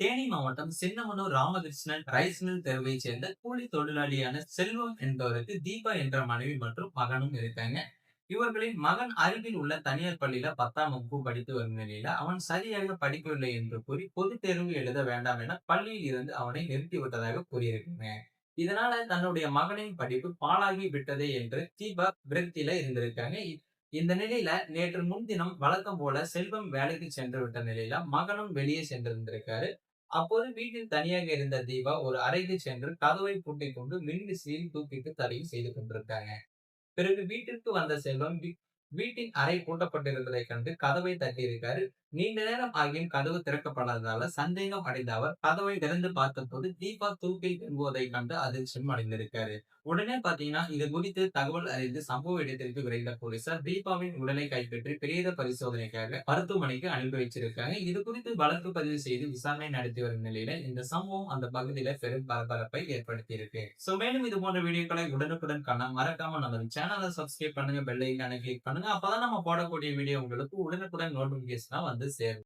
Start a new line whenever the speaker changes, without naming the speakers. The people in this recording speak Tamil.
தேனி மாவட்டம் சின்னமனூர் ராமகிருஷ்ணன் ரைஸ் மில் தெருவை சேர்ந்த கூலி தொழிலாளியான செல்வம் என்பவருக்கு தீபா என்ற மனைவி மற்றும் மகனும் இருக்காங்க. இவர்களின் மகன் அருகில் உள்ள தனியார் பள்ளியில பத்தாம் வகுப்பு படித்து வரும் நிலையில அவன் சரியாக படிக்கவில்லை என்று கூறி பொதுத் தேர்வு எழுத வேண்டாம் என பள்ளியில் இருந்து அவனை நிறுத்தி விட்டதாக கூறியிருக்காங்க. இதனால தன்னுடைய மகனின் படிப்பு பாழாகி விட்டதே என்று தீபா விரக்தியில இருந்திருக்காங்க. இந்த நிலையில நேற்று முன்தினம் வழக்கம் போல செல்வம் வேலைக்கு சென்று விட்ட நிலையில மகனும் வெளியே சென்றிருந்திருக்காரு. அப்போது வீட்டில் தனியாக இருந்த தீபா ஒரு அறைக்கு சென்று கதவை பூட்டிக் கொண்டு மின்விசிறியில் தூக்கிட்டு தடையும் செய்து கொண்டிருக்காங்க. பிறகு வீட்டிற்கு வந்த செல்வம் வீட்டின் அறை பூட்டப்பட்டிருந்ததை கண்டு கதவை தட்டியிருக்காரு. நீண்ட நேரம் ஆகியும் கதவு திறக்கப்படாததால சந்தேகம் அடைந்த அவர் கதவை திறந்து பார்த்தபோது தீபா தூக்கில் தொங்குவதை கண்டு அதிர்ச்சியும் அடைந்திருக்காரு. உடனே பாத்தீங்கன்னா இது குறித்து தகவல் அறிந்து சம்பவ இடத்திற்கு விரைந்த போலீசார் தீபாவின் உடலை கைப்பற்றி பிரேத பரிசோதனைக்காக மருத்துவமனைக்கு அனுப்பி வச்சிருக்காங்க இது குறித்து வழக்கு பதிவு செய்து விசாரணை நடத்தி வரும் நிலையில இந்த சம்பவம் அந்த பகுதியில பெரும் பரபரப்பை ஏற்படுத்தி இருக்கு சோ மேலும் இது போன்ற வீடியோக்களை உடனுக்குடன் காண மறக்காம நம்ம சேனலை சப்ஸ்கிரைப் பண்ணுங்க பெல் ஐக்கான கிளிக் பண்ணுங்க. அப்பதான் நம்ம போடக்கூடிய வீடியோ உங்களுக்கு உடனுக்குடன் நோட்டிபிகேஷனா வந்து சேரும்.